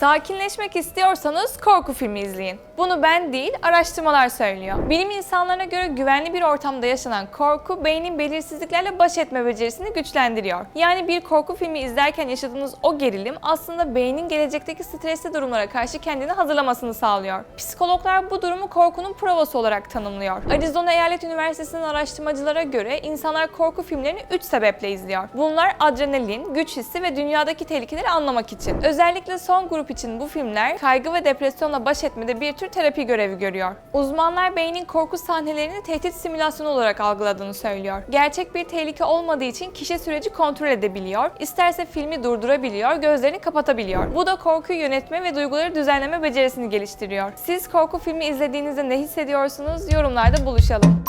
Sakinleşmek istiyorsanız korku filmi izleyin. Bunu ben değil, araştırmalar söylüyor. Bilim insanlarına göre güvenli bir ortamda yaşanan korku, beynin belirsizliklerle baş etme becerisini güçlendiriyor. Yani bir korku filmi izlerken yaşadığınız o gerilim aslında beynin gelecekteki stresli durumlara karşı kendini hazırlamasını sağlıyor. Psikologlar bu durumu korkunun provası olarak tanımlıyor. Arizona Eyalet Üniversitesi'nin araştırmacılara göre insanlar korku filmlerini 3 sebeple izliyor. Bunlar adrenalin, güç hissi ve dünyadaki tehlikeleri anlamak için. Özellikle son grup için bu filmler kaygı ve depresyonla baş etmede bir tür terapi görevi görüyor. Uzmanlar beynin korku sahnelerini tehdit simülasyonu olarak algıladığını söylüyor. Gerçek bir tehlike olmadığı için kişi süreci kontrol edebiliyor, isterse filmi durdurabiliyor, gözlerini kapatabiliyor. Bu da korkuyu yönetme ve duyguları düzenleme becerisini geliştiriyor. Siz korku filmi izlediğinizde ne hissediyorsunuz? Yorumlarda buluşalım.